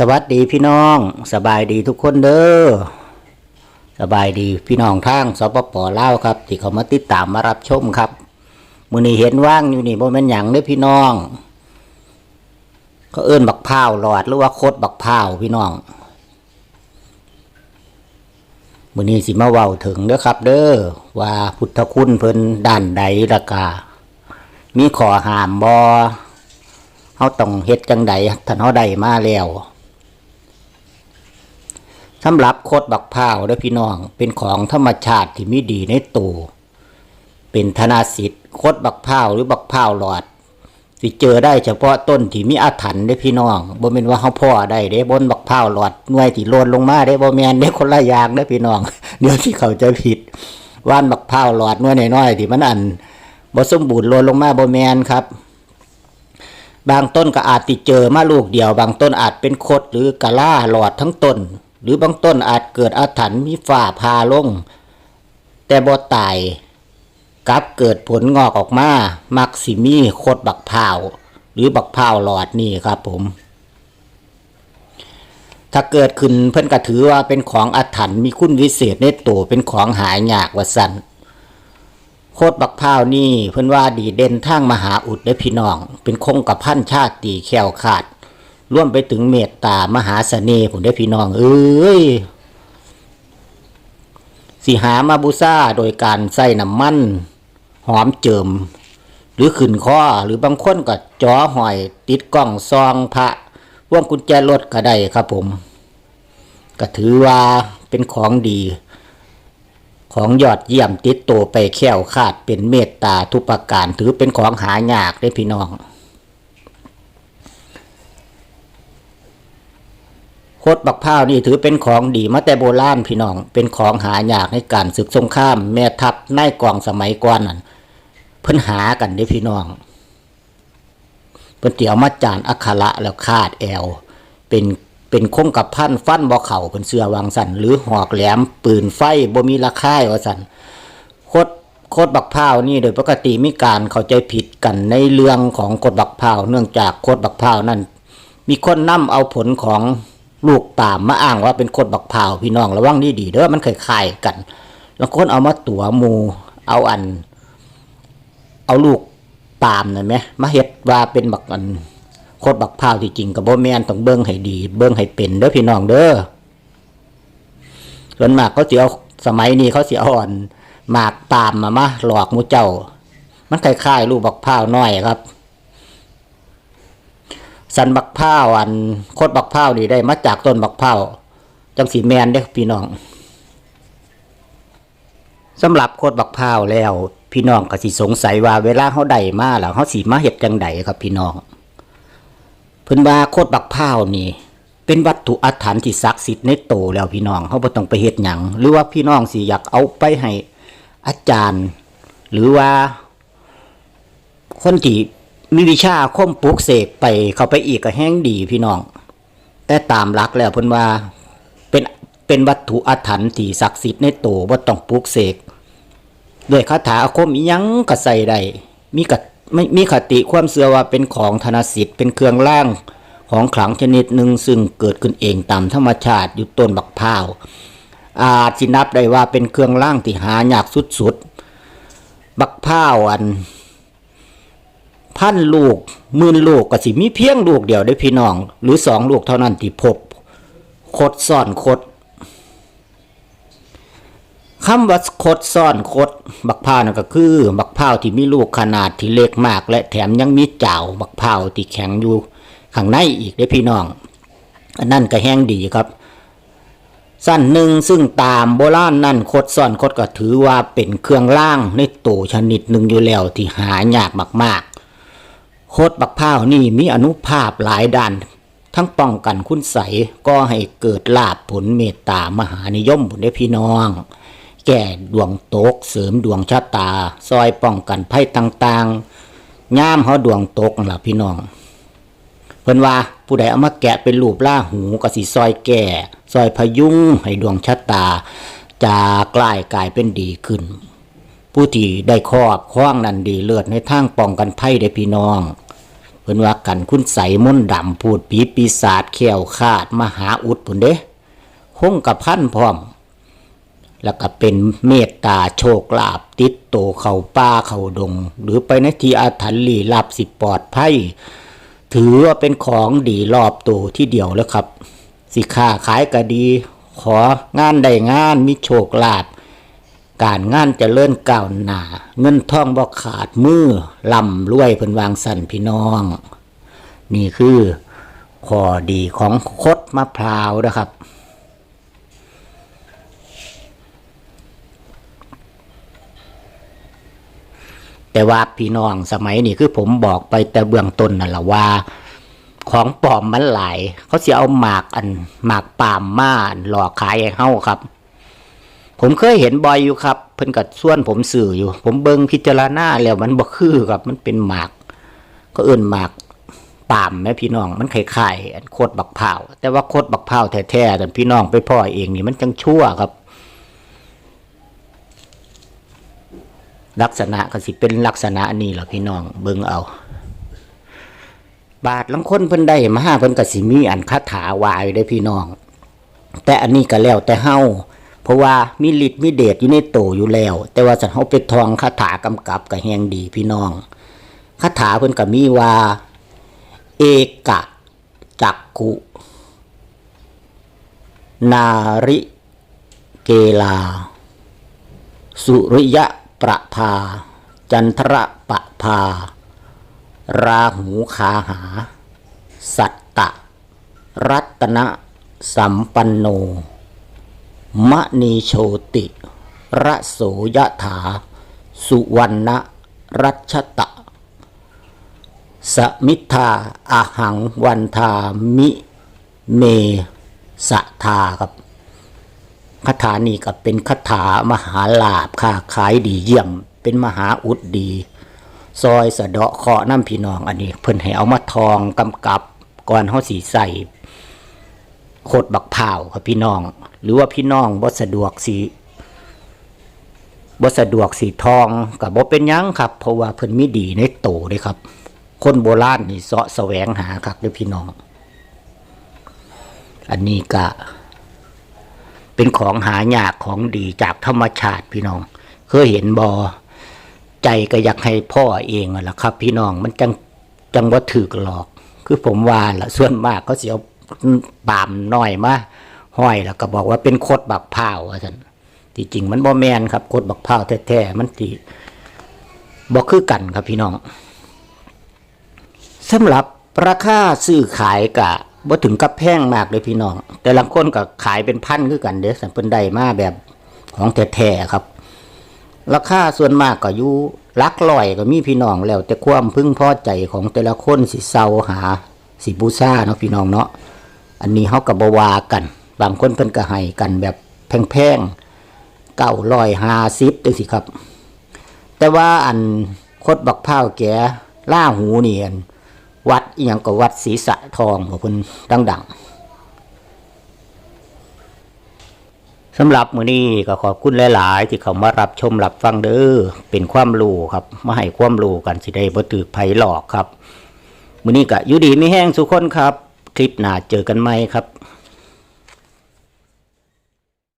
สวัสดีพี่น้องสบายดีทุกคนเด้อสบายดีพี่น้องทางสปปเล่าครับ ที่เขามาติดตามมารับชมครับมือนี้เห็นว่างอยู่นี่บ่แม่นหยังเด้อพี่น้องเขาเอิ้นบักพร้าวหลอดหรือว่าโคดบักพร้าวพี่น้องมือนี้สิมาเว้าถึงเด้อครับ เด้อว่าพุทธคุณเพิ่นด้านใดละกามีขอหามบ่เฮาต้องเฮ็ดจังใดท่านเฮาได้มาแล้ว สำหรับโคดบักพร้าวเด้อพี่น้องเป็นของธรรมชาติที่มีดีในตัวเป็นธนาสิทธิ์โคดบักพร้าวหรือบักพร้าวหลอดสิเจอได้เฉพาะต้นที่มีอาถรรพ์เด้อพี่น้องบ่แม่นว่าเฮาพ่อได้เด้บนบักพร้าวหลอดหน่วยที่โลนลงมาเด้บ่แมนเด้คนละอย่างเด้อพี่น้องเดี๋ยวที่เขาจะผิดว่านบักพร้าวหลอดหน่วยน้อยๆที่มันอันบ่สมบูรณ์โลนลงมาบ่แมนครับ บางต้นก็อาจติเจอมาลูกเดียว บางต้นอาจเป็นโคดหรือกะล่าหลอดทั้งต้น หรือบางต้นอาจเกิดอาถรรพ์มีฝ้าพาลง แต่บ่ตายกลับเกิดผลงอกออกมา มักสิมีโคดบักพร้าวหรือบักพร้าวหลอดนี่ครับผม ถ้าเกิดขึ้นเพิ่นก็ถือว่าเป็นของอาถรรพ์มีคุณวิเศษในตัวเป็นของหายากว่าสันโคตรบักพร้าวนี่เพิ่นว่าดีเด่นทางมหาอุดได้พี่น้อง เป็นคงกับพันชาติแขวขาด ร่วมไปถึงเมตตามหาเสน่ห์ผมได้พี่น้อง เอ้ยสิหามาบูซาโดยการใส่น้ำมัน หอมเจิม หรือขึ้นข้อหรือบางคนก็จ่อหอย ติดกล้องซองพระว่วงกุญแจรถก็ได้ครับผม ก็ถือว่าเป็นของดี ของยอดเยี่ยมติดตัวไปแค้วคาดเป็นเมตตาทุกประการ ถือเป็นของหายากได้พี่น้อง โคตรบักพร้าวนี่ถือเป็นของดีมาแต่โบราณพี่น้อง เป็นของหายากในการศึกสงคราม แม่ทัพนายกองสมัยก่อนนั่นเพิ่นหากันได้พี่น้องเพิ่นเตี่ยวมาจานอักขระแล้วคาดแอว เป็นเป็นคงกับพันฟันบ่เข่าเป็นเสือวางสันหรือหอกแหลมปืนไฟบ่มีราคาว่าสันโคตรโคตบักพร้าวนี่โดยปกติมีการเข้าใจผิดกันในเรื่องของกฎบักพร้าวเนื่องจากโคตรบักพร้าวนั่นมีคนนำเอาผลของ ลูกปามมาอ้างว่าเป็นกฎบักพร้าพี่น้องระวังนี่ดีเด้อมันเคล้ายกันแล้วคนเอามาตัวมูเอาอัน เอาลูกปามนั่นไหมมาเฮ็ดว่าเป็นบักอันโคตรบักพร้าวที่จริงกับบ่แม่นต้องเบิ่งให้ดี เบิ่งให้เป็นเด้อพี่น้องเด้อส่วนมากเขาเสิเอาสมัยนี้เขาเสิเอาอ่อนหมากปามมามาหลอกมูเจ้า มันคล้ายๆลูกบักพร้าวน้อยครับ สันบักพร้าวอันโคตรบักพร้าวนี่ได้มาจากต้นบักพร้าวจังสีแมนเด้พี่น้องสำหรับโคตรบักพร้าวแล้ว พี่น้องก็สิสงสัยว่าเวลาเขาได้มาแล้วเขาสิมาเฮ็ดจังไดครับ พี่น้องเพิ่นว่าโคตรบักพร้าวนี่เป็นวัตถุอาถรรพ์ที่ศักดิ์สิทธิ์ในโตแล้วพี่น้องเขาบ่ต้องไปเฮ็ดหยังหรือว่าพี่น้องสิอยากเอาไปให้อาจารย์ หรือว่าคนที่ มีวิชาคมปลุกเสกไปเข้าไปอีกก็แห้งดีพี่น้อง แต่ตามหลักแล้วเพิ่นว่าเป็นเป็นวัตถุอาถรรพ์ที่ศักดิ์สิทธิ์ในโตบ่ต้องปลุกเสกด้วยคาถาอาคมอิหยังก็ใส่ได้มีกะไม่มีคติความเสื่อว่าเป็นของธนสิทธิ์เป็นเครื่องล่างของขลังชนิดหนึ่งซึ่งเกิดขึ้นเองตามธรรมชาติอยู่ต้นบักพร้าวอาจสินับได้ว่าเป็นเครื่องล่างที่หายากสุดๆ บักพร้าวอัน พันลูกหมื่นลูกก็สิมีเพียงลูกเดียวได้พี่น้อง หรือสองลูกเท่านั้นที่พบคดซ่อนคดคำว่าคดซ่อนคด บักพร้าวนั่นก็คือ บักพร้าวที่มีลูกขนาดที่เล็กมาก และแถมยังมีเจ้าบักพร้าวที่แข็งอยู่ข้างในอีกได้พี่น้อง อันนั่นก็แห้งดีครับ สั้นหนึ่งซึ่งตามโบราณนั่นคดซ่อนคดก็ถือว่าเป็นเครื่องล่างในโตชนิดหนึ่งอยู่แล้วที่หายากมากๆ คดบักพร้าวนี่มีอนุภาพหลายด้าน ทั้งป้องกันคุณใสก็ให้เกิดลาภผลเมตตามหานิยมบุญได้พี่น้อง แก่ดวงตกเสริมดวงชะตา ซอยป้องกันภัยต่างๆย่ามเขาดวงตกนั่นล่ะพี่น้อง เพิ่นว่าผู้ใดเอามาแกะเป็นรูปล่าหูกสิซอยแก่ ซอยพยุงให้ดวงชะตา จากกลายกลายเป็นดีขึ้น ผู้ที่ได้ครอบคว้างนั้นดีเลิศในทางป้องกันภัยได้พี่น้อง พิ่นว่ากันคุณใสมนต์ดำพูดผีปีศาจแขวคาดมหาอุดพุ่นเด้คงกับพันพร้อม แล้วก็เป็นเมตตาโชคลาภติดโตเข้าป่าเข้าดง หรือไปในที่อาถรรพ์ลี้ลับสิปลอดภัยถือว่าเป็นของดีรอบตัวที่เดียวแล้วครับ สิค้าขายก็ดี ของานได้งานมีโชคลาภ การงานเจะเลื่อนก้าวหน้าเงินทองบ่ขาดมือลำรวยเพิ่นวางสั่นพี่น้อง นี่คือข้อดีของคดมะพร้าวนะครับ แต่ว่าพี่น้องสมัยนี้คือผมบอกไปแต่เบื้องต้นนั่นแหละว่า ของปลอมมันหลาย เขาเสิเอาหมากอันหมากปาล์มมาหลอกขายให้เฮาครับ ผมเคยเห็นบ่อยอยู่ครับ เพิ่นก็ส่วนผมสื่ออยู่ ผมเบิงพิจารณาแล้วมันบ่คือครับ มันเป็นหมาก ก็เอื่นหมากปามแม่พี่น้องมันคล้ายๆอันโคตรบักพร้าแต่ว่าโคตรบักพร้าแท้ๆแต่พี่น้องไปพ่อเองนี่มันจังชั่วครับ ลักษณะก็สิเป็นลักษณะนี้ล่ะพี่น้องเบิ่งเอา บาทลังคนเพิ่นได้มาเพิ่นก็สิมีอันคาถาวายได้พี่น้อง แต่อันนี้ก็แล้วแต่เฮา เพราะว่ามีฤทธิ์มีเดชอยู่ในโตอยู่แล้ว แต่ว่าสันเฮาไปทองคาถากำกับก็แฮงดีพี่น้องคาถาเพิ่นก็มีว่า เอกะจักกุ นาริเกลา สุริยะประภา จันทระปะภา ราหูคาหา สัตตะ รัตนะสัมปันโน มณีโชติระโสยถา สุวรรณรัชตะ สมิทาอาหังวันทามิเมสะทาครับคาถานี้ก็เป็นคาถามหาลาบค้าขายดีเยี่ยม เป็นมหาอุดดี ซอยสะเดาะเคาะห์น้ำพี่น้องอันนี้ เพิ่นให้เอามาทองกำกับก่อนเฮาสีใส่ โคดบักเผาวครับพี่น้อง หรือว่าพี่น้องบ่สะดวกสีบ่สะดวกสีทองกับบ่เป็นยังครับ เพราะว่าเพิ่นมีดีในโตเด้ครับ คนโบราณนี่เสาะแสวงหาครับเด้อพี่น้อง อันนี้ก็เป็นของหายากของดีจากธรรมชาติพี่น้อง เคยเห็นบอใจก็อยากให้พ่อเองแหละครับ พี่น้องมันจังจังว่าถือหลอก คือผมว่าละส่วนมากเขาเสีย ปามน้อยมาห้อยแล้วก็บอกว่าเป็นโคดบักพร้าว่าท่านที่จริงมันบ่แมนครับโคดบักพร้าแท้ๆมันตีบอกคือกันครับพี่น้องสำหรับราคาซื้อขายกะบ่ถึงกับแพงมากเลยพี่น้อง แต่ละคนก็ขายเป็นพันคือกันเด้อสันเพิ่นได้มาแบบของแท้ๆครับ ราคาส่วนมากก็อยู่ลักร้อยก็มีพี่น้องแล้วแต่ความพึงพอใจของแต่ละคนสิเซาหาสิบูซ่าเนาะพี่น้องเนาะ อันนี้เฮาก็บ่ว่ากัน บางคนเพิ่นก็ให้กันแบบแพงๆ950จังซี่ครับ แต่ว่าอันคดบักพร้าวแก่ล่าหูเนี่อันวัดอีหยังก็วัดศรีสะทองของเพิ่นดังๆสำหรับมือนี้ก็ขอบคุณหลาย ๆ ที่เขามารับชมรับฟังเด้อเป็นความรู้ครับมาให้ความรู้กันสิได้บ่ถือไผหลอกครับ มือนี้ก็อยู่ดีไมีแห้งสุขคนครับ คลิปหน้าเจอกันไหมครับ